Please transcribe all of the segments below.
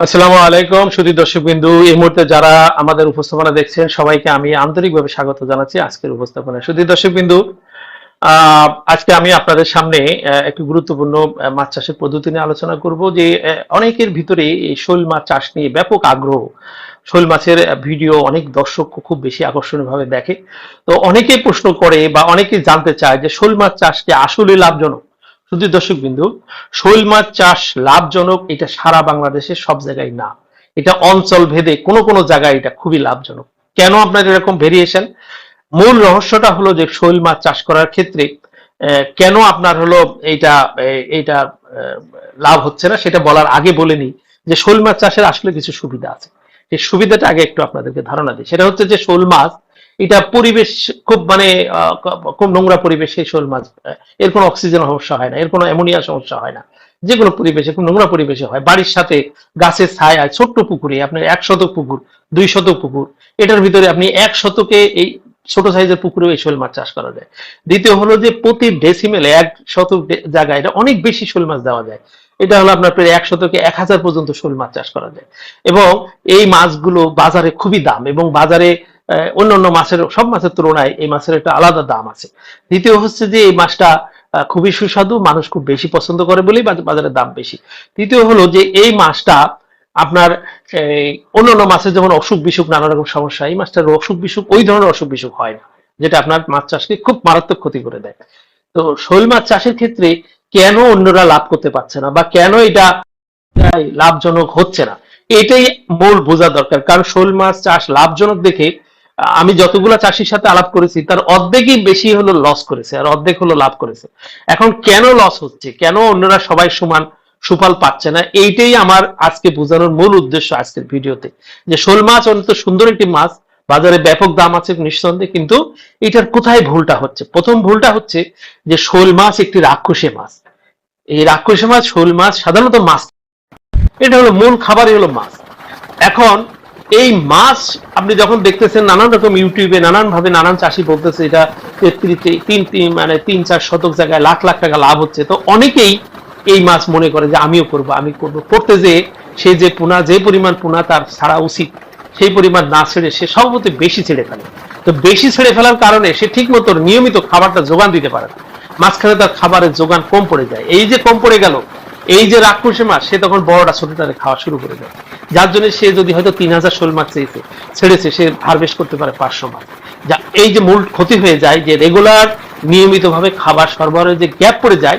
আসসালামু আলাইকুম সুদী দর্শক বিন্দু এই মুহূর্তে যারা আমাদের উপস্থাপনা দেখছেন, সবাইকে আমি আন্তরিকভাবে স্বাগত জানাচ্ছি আজকের উপস্থাপনায়। সুদী দর্শক বিন্দু আজকে আমি আপনাদের সামনে একটি গুরুত্বপূর্ণ মাছ চাষের পদ্ধতি নিয়ে আলোচনা করব যে অনেকের ভিতরে এই শোল মাছ চাষ নিয়ে ব্যাপক আগ্রহ। শোল মাছের ভিডিও অনেক দর্শক খুব বেশি আকর্ষণীয় ভাবে দেখে। তো অনেকে প্রশ্ন করে বা অনেকে জানতে চায় যে শোল মাছ চাষ কি আসলে লাভজনক? শুধু দর্শক বিন্দু শৈল মাছ চাষ লাভজনক এটা সারা বাংলাদেশে সব জায়গায় না। এটা অঞ্চল ভেদে কোনো কোনো জায়গায় এটা খুবই লাভজনক। কেন আপনার এরকম ভেরিয়েশন? মূল রহস্যটা হলো যে শৈল মাছ চাষ করার ক্ষেত্রে কেন আপনার হলো এইটা এ- এইটা আহ, লাভ হচ্ছে না সেটা বলার আগে বলে নিই যে শোল মাছ চাষের আসলে কিছু সুবিধা আছে। সেই সুবিধাটা আগে একটু আপনাদেরকে ধারণা দিই। সেটা হচ্ছে যে শোল মাছ, এটা পরিবেশ খুব মানে খুব নোংরা পরিবেশে শোল মাছ এর কোনো অক্সিজেন সমস্যা হয় না, এর কোনো অ্যামোনিয়া সমস্যা হয় না। যে কোনো পরিবেশে, খুব নোংরা পরিবেশে হয়। বাড়ির সাথে গাছের ছায় ছোট্ট পুকুরে, আপনার এক শতক পুকুর দুই শতক পুকুর, এটার ভিতরে আপনি এক শতকে এই ছোট সাইজের পুকুরে এই শোল মাছ চাষ করা যায়। দ্বিতীয় হলো যে প্রতি ডেসিমেলে এক শতক জায়গায় এটা অনেক বেশি শোল মাছ দেওয়া যায়। এটা হলো আপনার প্রায় এক শতকে এক হাজার পর্যন্ত শোল মাছ চাষ করা যায়। এবং এই মাছগুলো বাজারে খুবই দাম এবং বাজারে আহ, অন্যান্য মাছের সব মাছের তুলনায় এই মাছের একটা আলাদা দাম আছে। দ্বিতীয় হচ্ছে যে এই মাছটা খুবই সুস্বাদু মানুষ খুব বেশি পছন্দ করে বলেই বাজ- বাজারে দাম বেশি। তৃতীয় হলো যে এই মাছটা আপনার এই, অন্যান্য মাছের যেমন অসুখ বিসুখ নানা রকম সমস্যা এই মাছটার অসুখ বিসুখ ওই ধরনের অসুখ বিসুখ হয় না যেটা আপনার মাছ চাষকে খুব মারাত্মক ক্ষতি করে দেয়। তো শৈল মাছ চাষের ক্ষেত্রে কেন অন্যরা লাভ করতে পারছে না? বা কেন এটা লাভজনক হচ্ছে না? এটাই মূল বোঝা দরকার। কারণ শোল মাছ চাষ লাভজনক দেখে আমি যতগুলা চাষির সাথে আলাপ করেছি, তার অর্ধেকই বেশি হলো লস করেছে আর অর্ধেক হলো লাভ করেছে। এখন কেন লস হচ্ছে? কেন অন্যরা সবাই সমান সুফল পাচ্ছে না? এইটাই আমার আজকে বোঝানোর মূল উদ্দেশ্য আজকের ভিডিওতে। যে শোল মাছ অন্তত সুন্দর একটি মাছ বাজারে ব্যাপক দাম আছে নিঃসন্দেহে, কিন্তু এটার কোথায় ভুলটা হচ্ছে? প্রথম ভুলটা হচ্ছে যে শোল মাছ একটি রাক্ষসী মাছ। এই রাক্ষসী মাছ, শোল মাছ সাধারণত মাছ। এটা হলো মূল খাবারই হলো মাছ। এখন এই মাছ আপনি যখন দেখতেছেন নানান রকম ইউটিউবে নানান ভাবে নানান চাষি বলতেছে এটা তিন তিন মানে তিন চার শতক জায়গায় লাখ লাখ টাকা লাভ হচ্ছে। তো অনেকেই এই মাছ মনে করে যে আমিও করব, আমি করব। করতে যে সে যে পোনা, যে পরিমাণ পোনা তার ছাড়া উচিত। সেই পরিমাণ না ছেড়ে সে সভাপতি বেশি ছেড়ে ফেলে। তো বেশি ছেড়ে ফেলার কারণে সে ঠিক মতো নিয়মিত খাবারটা যোগান দিতে পারে না। মাঝখানে তার খাবারের যোগান কম পড়ে যায়। এই যে কম পড়ে গেল, এই যে রাক্ষসে মাছ, সে তখন বড়টা ছোটটারে খাওয়া শুরু করে দেয়। যার জন্য সে যদি হয়তো তিন হাজার শোল মাছ চেয়েছে ছেড়েছে, সে হারভেস্ট করতে পারে পাঁচশো মাছ। যা এই যে মূল ক্ষতি হয়ে যায় যে রেগুলার নিয়মিতভাবে খাবার সরবরাহের যে গ্যাপ পড়ে যায়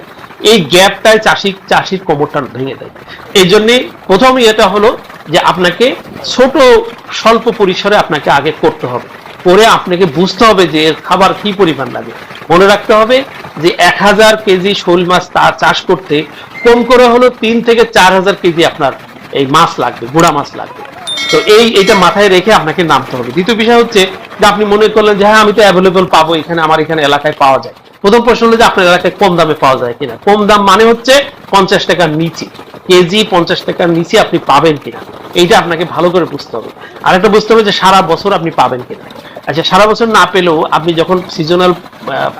এই গ্যাপটায় চাষি চাষির কোমরটা ভেঙে দেয়। এই জন্যে প্রথমে এটা হলো যে আপনাকে ছোট, স্বল্প পরিসরে আপনাকে আগে করতে হবে। করে আপনাকে বুঝতে হবে যে এর খাবার কি পরিমাণ লাগে। মনে রাখতে হবে যে এক হাজার কেজি শোল মাছ তা চাষ করতে কম করে হলো তিন থেকে চার হাজার কেজি আপনার এই মাছ লাগবে, গুড়া মাছ লাগবে। তো এই এটা মাথায় রেখে আপনাকে নামতে হবে। দ্বিতীয় বিষয় হচ্ছে যে আপনি মনে করলেন যে হ্যাঁ আমি তো অ্যাভেলেবল পাবো, এখানে, আমার এখানে এলাকায় পাওয়া যায়। প্রথম প্রশ্ন হলো যে আপনার এলাকায় কম দামে পাওয়া যায় কিনা? কম দাম মানে হচ্ছে পঞ্চাশ টাকার নিচে। কেজি পঞ্চাশ টাকার নিচে আপনি পাবেন কিনা? এইটা আপনাকে ভালো করে বুঝতে হবে। আরেকটা বুঝতে হবে যে সারা বছর আপনি পাবেন কিনা। আচ্ছা সারা বছর না পেলেও আপনি যখন সিজনাল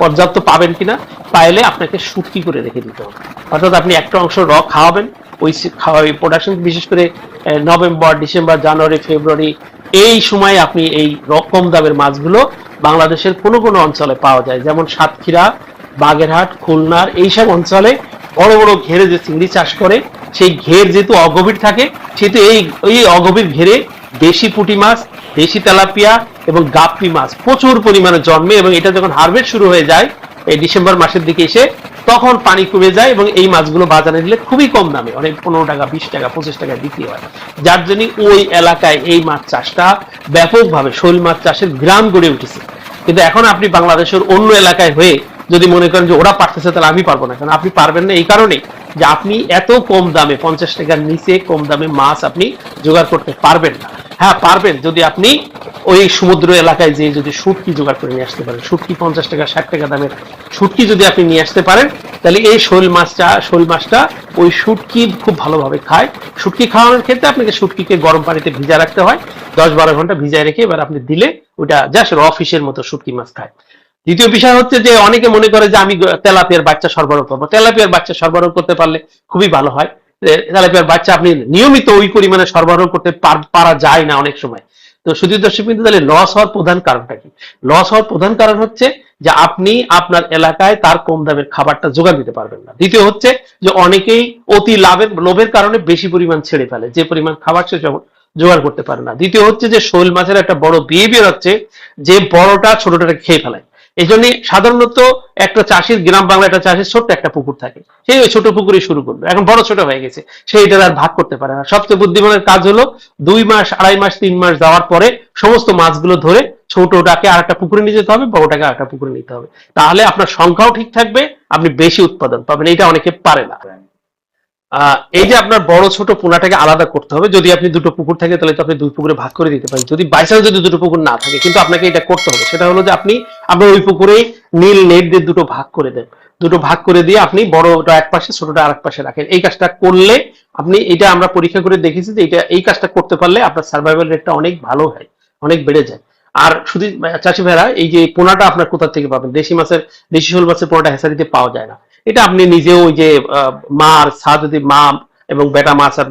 পর্যাপ্ত পাবেন কিনা পাইলে আপনাকে শুটকি করে রেখে দিতে হবে। অর্থাৎ আপনি একটা অংশ র খাওয়াবেন, ওই খাওয়া প্রোডাকশন বিশেষ করে নভেম্বর, ডিসেম্বর, জানুয়ারি, ফেব্রুয়ারি এই সময় আপনি এই র- কম দামের মাছগুলো বাংলাদেশের কোনো কোনো অঞ্চলে পাওয়া যায়। যেমন সাতক্ষীরা, বাগেরহাট, খুলনার এইসব অঞ্চলে বড় বড় ঘেরে যে চিংড়ি চাষ করে, সেই ঘের যেহেতু অগভীর থাকে, সেহেতু এই এই অগভীর ঘেরে দেশি পুঁটি মাছ, দেশি তেলাপিয়া এবং গাপ্পি মাছ প্রচুর পরিমাণে জন্মে এবং এটা যখন হারভেস্ট শুরু হয়ে যায়, এই ডিসেম্বর মাসের দিকে এসে তখন পানি কমে যায় এবং এই মাছগুলো বাজারে দিলে খুবই কম দামে, অনেক পনেরো টাকা, বিশ টাকা, পঁচিশ টাকায় বিক্রি হয়। যার জন্য ওই এলাকায় এই মাছ চাষটা ব্যাপকভাবে শোল মাছ চাষের গ্রাম গড়ে উঠেছে। কিন্তু এখন আপনি বাংলাদেশের অন্য এলাকায় হয়ে যদি মনে করেন যে ওরা পারতেছে, তাহলে আমি পারব না। কারণ আপনি পারবেন না এই কারণে যে আপনি এত কম দামে, পঞ্চাশ টাকার নিচে কম দামে মাছ আপনি জোগাড় করতে পারবেন না। হ্যাঁ পারবেন। যদি আপনি ওই সমুদ্র এলাকায় যে যদি শুটকি জোগাড় করে নিয়ে আসতে পারেন শুটকি পঞ্চাশ টাকা, ষাট টাকা দামের শুটকি যদি আপনি নিয়ে আসতে পারেন, তাহলে এই শোল মাছটা শোল মাছটা ওই সুটকি খুব ভালোভাবে খায়। শুটকি খাওয়ানোর ক্ষেত্রে আপনাকে শুটকিকে গরম পানিতে ভিজা রাখতে হয়। দশ বারো ঘণ্টা ভিজায় রেখে এবার আপনি দিলে ওটা জাস্ট র ফিশের মতো শুটকি মাছ খায়। দ্বিতীয় বিষয় হচ্ছে যে অনেকে মনে করে যে আমি তেলাপিয়ার বাচ্চা সরবরাহ করব। তেলাপিয়ার বাচ্চা সরবরাহ করতে পারলে খুবই ভালো হয়। তেলাপিয়ার বাচ্চা, আপনি নিয়মিত ওই পরিমাণে সরবরাহ করতে পার- যায় না অনেক সময়। তো শুধু দর্শক কিন্তু তাহলে লস হওয়ার প্রধান কারণটা কি? লস হওয়ার প্রধান কারণ হচ্ছে যে, আপনি আপনার এলাকায় তার কম দামের খাবারটা যোগান দিতে পারবেন না। দ্বিতীয় হচ্ছে যে, অনেকেই অতি লাভের, লোভের কারণে বেশি পরিমাণ ছেড়ে ফেলে। যে পরিমাণ খাবার সে জোগাড় করতে পারে না। দ্বিতীয় হচ্ছে যে, শোল মাছের একটা বড় বিহেভিয়ার হচ্ছে যে, বড়টা ছোটটাকে খেয়ে ফেলায় এই জন্য সাধারণত একটা চাষির, গ্রাম বাংলা একটা চাষির ছোট্ট একটা পুকুর থাকে। সেই ওই ছোট পুকুরে শুরু করল এখন বড় ছোট হয়ে গেছে। সে এটা আর ভাগ করতে পারে না। সবচেয়ে বুদ্ধিমানের কাজ হলো দুই মাস, আড়াই মাস, তিন মাস যাওয়ার পরে সমস্ত মাছগুলো ধরে ছোটটাকে আর একটা পুকুরে নিয়ে যেতে হবে, বড়টাকে আর একটা পুকুরে নিতে হবে। তাহলে আপনার সংখ্যাও ঠিক থাকবে, আপনি বেশি উৎপাদন পাবেন। এটা অনেকে পারে না। এই যে আপনার বড় ছোট পোনাটাকে আলাদা করতে হবে, যদি আপনি দুটো পুকুর থাকে, তাহলে তো আপনি দুই পুকুরে ভাগ করে দিতে পারেন। যদি বাইচান্স যদি দুটো পুকুর না থাকে, কিন্তু আপনাকে এটা করতে হবে। সেটা হলো যে আপনি আপনার ওই পুকুরে নীল নেট দিয়ে দুটো ভাগ করে দেন দুটো ভাগ করে দিয়ে আপনি বড়টা এক পাশে, ছোটটা আরেক পাশে রাখেন। এই কাজটা করলে আপনি, এটা আমরা পরীক্ষা করে দেখেছি যে এটা, এই কাজটা করতে পারলে আপনার সার্ভাইভাল রেটটা অনেক ভালো হয়, অনেক বেড়ে যায়। আর শুধু, চাষি ভাইরা, এই যে পোনাটা আপনার কোথা থেকে পাবেন? দেশি মাছের, দেশি শোল মাছের পোনাটা হেসারিতে পাওয়া যায় না। এটা আপনি নিজেও যে আহ, মা আর ছা যদি মা এবং বেটা মাছ আর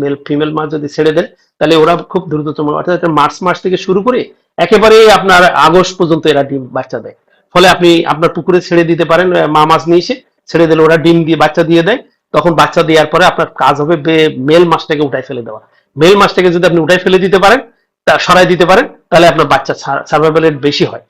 মেল ফিমেল মাছ যদি ছেড়ে দেন তাহলে ওরা খুব দ্রুততম অর্থাৎ মার্চ মাস থেকে শুরু করে একেবারে আপনার আগস্ট পর্যন্ত এরা ডিম বাচ্চা দেয়। ফলে আপনি আপনার পুকুরে ছেড়ে দিতে পারেন মা মাছ নিয়ে এসে ছেড়ে দিলে ওরা ডিম দিয়ে বাচ্চা দিয়ে দেয়। তখন বাচ্চা দেওয়ার পরে আপনার কাজ হবে মেল মাছটাকে উঠাই ফেলে দেওয়া। মেল মাছটাকে যদি আপনি উঠাই ফেলে দিতে পারেন তা সরাই দিতে পারেন তাহলে আপনার বাচ্চা সার্ভাইভাল রেট বেশি হয়।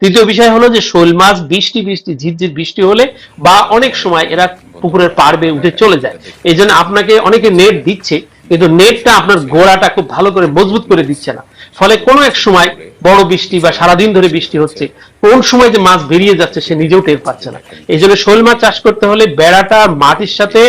তৃতীয় বিষয় হলো যে শোল মাছ বৃষ্টি বৃষ্টি, ঝিরঝির বৃষ্টি হলে বা অনেক সময় এরা পুকুরের পাড় বেয়ে উঠে চলে যায়। এই জন্য আপনাকে অনেকে নেট দিচ্ছে কিন্তু নেটটা আপনার গোড়াটা খুব ভালো করে মজবুত করে দিচ্ছে না। ফলে কোনো এক সময় বড় বৃষ্টি বা সারাদিন ধরে বৃষ্টি হচ্ছে, কোন সময় যে মাছ বেরিয়ে যাচ্ছে সে নিজেও টের পাচ্ছে না। এই জন্য শোল মাছ চাষ করতে হলে বেড়াটা মাটির সাথে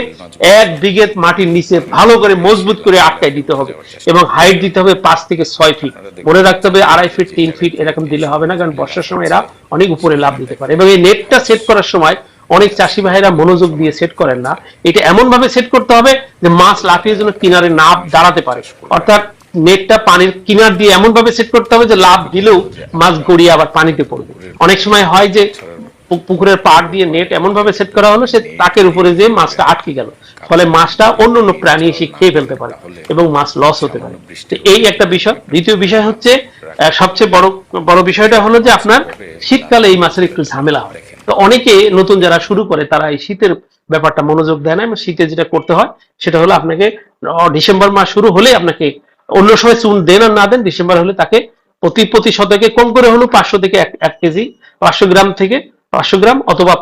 এক বিঘে মাটির নিচে ভালো করে মজবুত করে আটকায় দিতে হবে এবং হাইট দিতে হবে পাঁচ থেকে ছয় ফিট। মনে রাখতে হবে আড়াই ফিট, তিন ফিট এরকম দিলে হবে না, কারণ বর্ষার সময় এরা অনেক উপরে লাভ দিতে পারে। এবং এই নেটটা সেট করার সময় অনেক চাষি ভাইরা মনোযোগ দিয়ে সেট করেন না। এটা এমন ভাবে সেট করতে হবে যে মাছ লাফিয়ে যেন কিনারে না দাঁড়াতে পারে। অর্থাৎ নেটটা পানির কিনার দিয়ে এমন ভাবে সেট করতে হবে যে লাভ দিলেও মাছ গড়িয়ে আবার পানিতে পড়বে। অনেক সময় হয় যে পুকুরের পাড় দিয়ে নেট এমন ভাবে সেট করা হলো সে তাকের উপরে যে মাছটা আটকে গেল। ফলে মাছটা অন্য অন্য প্রাণী এসে খেয়ে ফেলতে পারে এবং মাছ লস হতে পারে। এই একটা বিষয়। দ্বিতীয় বিষয় হচ্ছে সবচেয়ে বড় বড় বিষয়টা হলো যে আপনার শীতকালে এই মাছের একটু ঝামেলা হয়। তো অনেকে নতুন যারা শুরু করে, তারা এই শীতের ব্যাপারটা মনোযোগ দেয় না এবং শীতে যেটা করতে হয়, সেটা হলো আপনাকে ডিসেম্বর মাস শুরু হলে আপনাকে অন্য সময় চুন দেন আর না দেন, ডিসেম্বর হলে তাকে প্রতি প্রতি শতকে কম করে হলো পাঁচশো থেকে এক কেজি, পাঁচশো গ্রাম থেকে পাঁচশো গ্রাম অথবা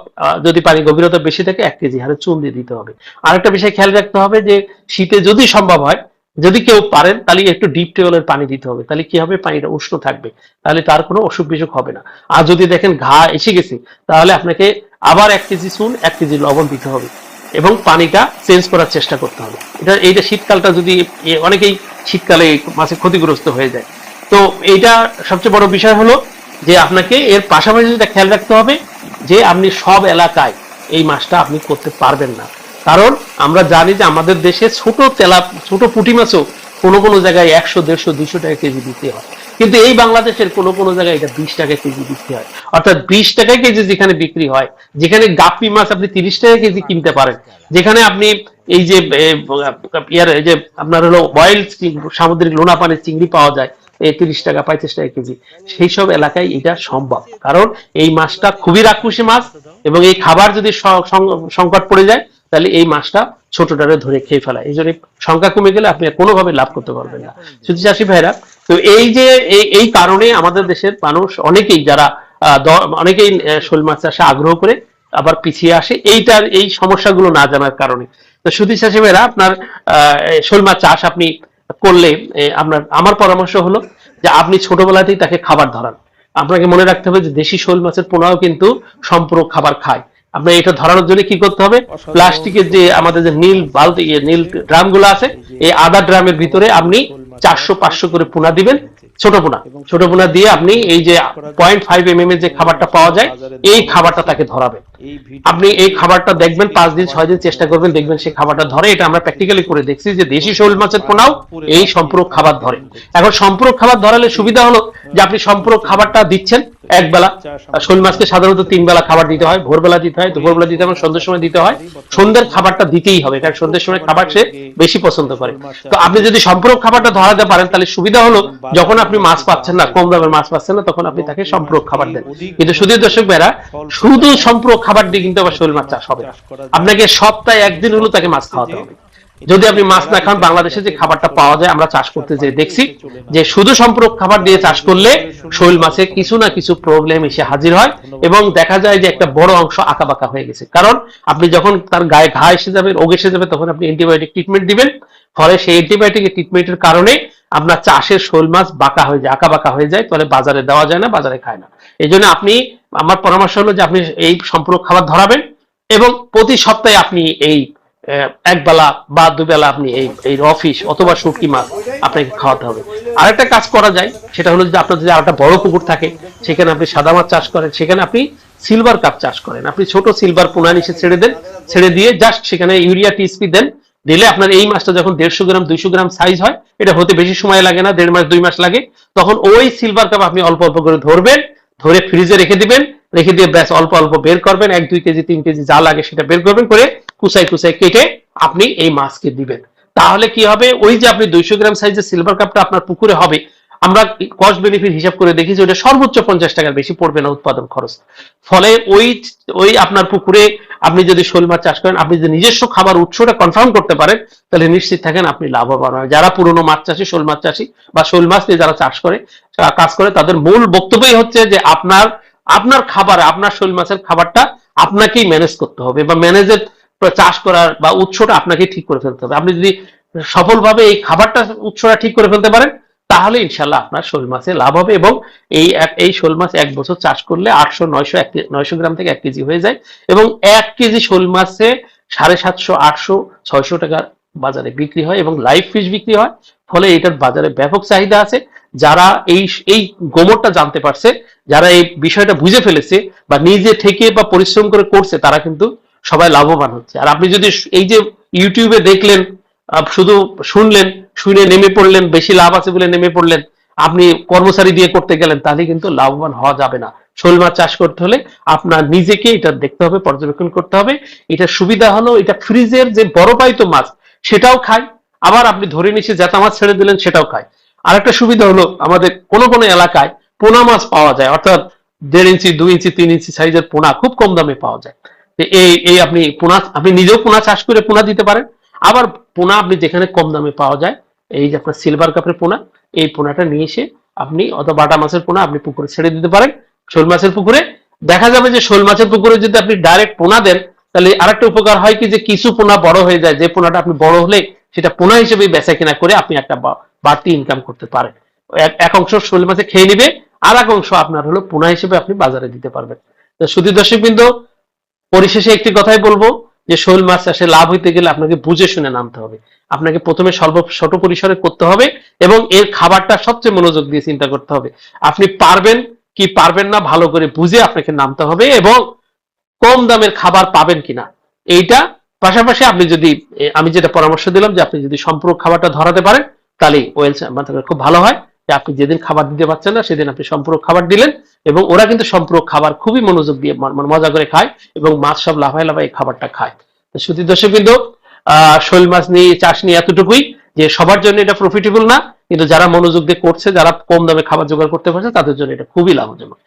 যদি পানি গভীরতা বেশি থাকে, এক কেজি হারে চুন দিয়ে দিতে হবে। আরেকটা বিষয় খেয়াল রাখতে হবে যে, শীতে যদি সম্ভব হয় যদি কেউ পারেন, তাহলে একটু ডিপ টিউবওয়েলের পানি দিতে হবে। তাহলে কি হবে? পানিটা উষ্ণ থাকবে। তাহলে তার কোনো অসুখ বিসুখ হবে না। আর যদি দেখেন ঘা এসে গেছে, তাহলে আপনাকে আবার এক কেজি চুন, এক কেজি লবণ দিতে হবে এবং পানিটা চেঞ্জ করার চেষ্টা করতে হবে। এটা, এইটা শীতকালটা যদি অনেকেই শীতকালে মাছে ক্ষতিগ্রস্ত হয়ে যায়। তো এইটা সবচেয়ে বড় বিষয় হলো যে আপনাকে এর পাশাপাশি যেটা খেয়াল রাখতে হবে যে আপনি সব এলাকায় এই মাছটা আপনি করতে পারবেন না। কারণ আমরা জানি যে আমাদের দেশে ছোট তেলা, ছোট পুঁটি মাছও কোনো কোনো জায়গায় একশো, দেড়শো, দুইশো টাকা কেজি দিতে হয়। কিন্তু এই বাংলাদেশের কোনো কোনো জায়গায় এটা বিশ টাকা কেজি বিক্রি হয়। অর্থাৎ বিশ টাকা কেজি যেখানে বিক্রি হয়, যেখানে গাপ্পি মাছ আপনি তিরিশ টাকা কেজি কিনতে পারেন। যেখানে আপনি এই যে ইয়ার যে আপনার হলো বয়েল সামুদ্রিক লোনা পানির চিংড়ি পাওয়া যায় এই তিরিশ টাকা, পঁয়ত্রিশ টাকা কেজি। সেই সব এলাকায় এটা সম্ভব। কারণ এই মাছটা খুবই রাক্ষসী মাছ এবং এই খাবার যদি সংকট পড়ে যায় তাহলে এই মাছটা ছোটটারে ধরে খেয়ে ফেলা। এই জন্য সংখ্যা কমে গেলে আপনি কোনোভাবে লাভ করতে পারবেন না। শুধু চাষি ভাইরা তো এই যে, এই- কারণে আমাদের দেশের মানুষ অনেকেই যারা অনেকেই শোল মাছ চাষে আগ্রহ করে আবার পিছিয়ে আসে, এইটার, এই সমস্যাগুলো না জানার কারণে। তো শুধু চাষি ভাইরা আপনার শোল মাছ চাষ আপনি করলে আপনার, আমার পরামর্শ হলো যে আপনি ছোটবেলাতেই তাকে খাবার ধরান। আপনাকে মনে রাখতে হবে যে দেশি শোল মাছের পোনাও কিন্তু সম্পূরক খাবার খায়। আপনার এটা ধরানোর জন্য কি করতে হবে? প্লাস্টিকের যে আমাদের যে নীল বালতি নীল ড্রামগুলো আছে এই আধা ড্রামের ভিতরে আপনি চারশো পাঁচশো করে পোনা দিবেন ছোট পোনা। ছোট পোনা দিয়ে আপনি এই যে পয়েন্ট ফাইভ এম এর যে খাবারটা পাওয়া যায় এই খাবারটা তাকে ধরাবেন। আপনি এই খাবারটা দেখবেন পাঁচ দিন ছয় দিন চেষ্টা করবেন দেখবেন সেই খাবারটা ধরে। এটা আমরা প্র্যাকটিক্যালি করে দেখছি যে দেশি শোল মাছের পোনাও এই সম্পূরক খাবার ধরে। এখন সম্পূরক খাবার ধরালে সুবিধা হলো যে আপনি সম্পূরক খাবারটা দিচ্ছেন এক বেলা। শোল মাছকে সাধারণত তিন বেলা খাবার দিতে হয় ভোরবেলা দিতে হয় দুপুরবেলা দিতে হয় এবং সন্ধ্যের সময় দিতে হয়। সন্ধ্যের খাবারটা দিতেই হবে কারণ সন্ধ্যের সময় খাবার সে বেশি পছন্দ করে। তো আপনি যদি সম্পূরক খাবারটা ধরাতে পারেন তাহলে সুবিধা হলো যখন আপনি মাছ পাচ্ছেন না কম দামের মাছ পাচ্ছেন না তখন আপনি তাকে সম্পূরক খাবার দেন। কিন্তু শুধু দর্শক বেড়া শুধু সম্পূরক খাবার দিয়ে কিন্তু আবার শোল মাছ চাষ হবে আপনাকে সপ্তাহে একদিন হলো তাকে মাছ খাওয়াতে হবে। যদি আপনি মাছ না খান, বাংলাদেশে যে খাবারটা পাওয়া যায়, আমরা চাষ করতে যে দেখছি যে শুধু সম্পূরক খাবার দিয়ে চাষ করলে শৈল মাছে কিছু না কিছু প্রবলেম এসে হাজির হয় এবং দেখা যায় যে একটা বড় অংশ আঁকা বাঁকা হয়ে গেছে। কারণ আপনি যখন তার গায়ে ঘা এসে যাবে, রোগ এসে যাবে, তখন আপনি অ্যান্টিবায়োটিক ট্রিটমেন্ট দিবেন। ফলে সেই অ্যান্টিবায়োটিক ট্রিটমেন্টের কারণে আপনার চাষের শোল মাছ বাঁকা হয়ে যায় আঁকা বাঁকা হয়ে যায় তাহলে বাজারে দেওয়া যায় না, বাজারে খায় না। এই জন্য আপনি, আমার পরামর্শ হলো যে আপনি এই সম্পূরক খাবার ধরাবেন এবং প্রতি সপ্তাহে আপনি এই আহ, এক বেলা বা দুবেলা আপনি এই এই অফিস অথবা শুটকি মাছ আপনাকে খাওয়াতে হবে। আরেকটা কাজ করা যায় সেটা হলো যে আপনার যদি আরেকটা বড় পুকুর থাকে সেখানে আপনি সাদা মাছ চাষ করেন সেখানে আপনি সিলভার কাপ চাষ করেন। আপনি ছোট সিলভার পোনা নিচে ছেড়ে দেন ছেড়ে দিয়ে জাস্ট সেখানে ইউরিয়া টিএসপি দেন দিলে আপনার এই মাছটা যখন দেড়শো গ্রাম দুইশো গ্রাম সাইজ হয় এটা হতে বেশি সময় লাগে না দেড় মাস দুই মাস লাগে তখন ওই সিলভার কাপ আপনি অল্প অল্প করে ধরবেন ধরে ফ্রিজে রেখে দিবেন রেখে দিয়ে ব্যাস অল্প অল্প বের করবেন এক দুই কেজি তিন কেজি যা লাগে সেটা বের করবেন করে কুচাই কুচাই কেটে আপনি এই মাছকে দিবেন। তাহলে কি হবে? ওই যে আপনি দুইশো গ্রাম সাইজের সিলভার কাপটা আপনার পুকুরে হবে, আমরা কস্ট বেনিফিট হিসাব করে দেখি যে ওটা সর্বোচ্চ পঞ্চাশ টাকার বেশি পড়বে না উৎপাদন খরচ। ফলে ওই ওই আপনার পুকুরে আপনি যদি শোল মাছ চাষ করেন, আপনি যদি নিজস্ব খাবার উৎসটা কনফার্ম করতে পারেন, তাহলে নিশ্চিত থাকেন আপনি লাভবান হয় যারা পুরনো মাছ চাষি, শোল মাছ চাষি বা শোল মাছ নিয়ে যারা চাষ করে কাজ করে, তাদের মূল বক্তব্যই হচ্ছে যে আপনার আপনার খাবার, আপনার শোল মাছের খাবারটা আপনাকেই ম্যানেজ করতে হবে বা ম্যানেজের চাষ করার বা উৎসটা আপনাকেই ঠিক করে ফেলতে হবে। আপনি যদি সফলভাবে এই খাবারটা, উৎসটা ঠিক করে ফেলতে পারেন, তাহলে ইনশাল্লাহ আপনার শোল মাছে লাভ হবে এবং এই এই শোল মাছ এক বছর চাষ করলে আটশো, নয়শো, এক নয়শো গ্রাম থেকে এক কেজি হয়ে যায় এবং এক কেজি শোল মাছে সাড়ে সাতশো, আটশো, ছয়শো টাকা বাজারে বিক্রি হয় এবং লাইভ ফিশ বিক্রি হয়। ফলে এটার বাজারে ব্যাপক চাহিদা আছে। যারা এই এই গোমরটা জানতে পারছে, যারা এই বিষয়টা বুঝে ফেলেছে বা নিজে থেকে বা পরিশ্রম করে করছে, তারা কিন্তু সবাই লাভবান হচ্ছে। আর আপনি যদি এই যে ইউটিউবে দেখলেন শুধু শুনলেন, শুনে নেমে পড়লেন, বেশি লাভ আছে বলে নেমে পড়লেন, আপনি কর্মচারী দিয়ে করতে গেলেন, তাহলে কিন্তু লাভবান হওয়া যাবে না। শোল মাছ চাষ করতে হলে আপনার নিজেকে এটা দেখতে হবে, পর্যবেক্ষণ করতে হবে। এটা সুবিধা হলো, এটা ফ্রিজের যে পাইতো মাছ, সেটাও খায়। আবার আপনি ধরে নিচে জেতা মাছ ছেড়ে দিলেন, সেটাও খায়। আরেকটা সুবিধা হলো, আমাদের কোনো কোনো এলাকায় পোনা মাছ পাওয়া যায়, অর্থাৎ দেড় ইঞ্চি, দুই ইঞ্চি, তিন ইঞ্চি সাইজের পোনা খুব কম দামে পাওয়া যায়। এই এই আপনি পোনা, আপনি নিজেও পোনা চাষ করে পোনা দিতে পারেন। আবার পোনা আপনি যেখানে কম দামে পাওয়া যায়, এই যে আপনার সিলভার কাপের পোনা, এই পোনাটা নিয়ে এসে আপনি অথবা বাটা মাছের পোনা আপনি পুকুরে ছেড়ে দিতে পারেন, শোল মাছের পুকুরে। দেখা যাবে যে শোল মাছের পুকুরে যদি আপনি ডাইরেক্ট পোনা দেন, তাহলে আরেকটা উপকার হয় কি যে কিছু পোনা বড় হয়ে যায়, যে পোনাটা আপনি বড় হলে সেটা পোনা হিসেবে বেচা কিনা করে আপনি একটা বাড়তি ইনকাম করতে পারেন। এক- অংশ শোল মাছে খেয়ে নিবে, আর এক অংশ আপনার হলো পোনা হিসেবে আপনি বাজারে দিতে পারবেন। তো শুধু দর্শক বিন্দু পরিশেষে একটি কথাই বলব যে শোল মাছ চাষে লাভ হইতে গেলে আপনাকে বুঝে শুনে নামতে হবে। আপনাকে প্রথমে স্বল্প, ছোট পরিসরে করতে হবে এবং এর খাবারটা সবচেয়ে মনোযোগ দিয়ে চিন্তা করতে হবে। আপনি পারবেন কি পারবেন না, ভালো করে বুঝে আপনাকে নামতে হবে এবং কম দামের খাবার পাবেন কিনা। এইটা পাশাপাশি আপনি যদি আমি যেটা পরামর্শ দিলাম যে আপনি যদি সম্পূর্ণ খাবারটা ধরাতে পারেন তাহলে ওয়েল খুব ভালো হয়। আপনি যেদিন খাবার দিতে পারছেন না, সেদিন আপনি সম্পূর্ণ খাবার দিলেন এবং ওরা কিন্তু সম্পূর্ণ খাবার খুবই মনোযোগ দিয়ে ম- ম- মজা করে খায় এবং মাছ সব লাফায় লাফায় এই খাবারটা খায়। তো শুধু দর্শক শৈল শোল মাছ নিয়ে, চাষ নিয়ে এতটুকুই যে সবার জন্য এটা প্রফিটেবল না, কিন্তু যারা মনোযোগ দিয়ে করছে, যারা কম দামে খাবার জোগাড় করতে পারছে, তাদের জন্য এটা খুবই লাভজনক।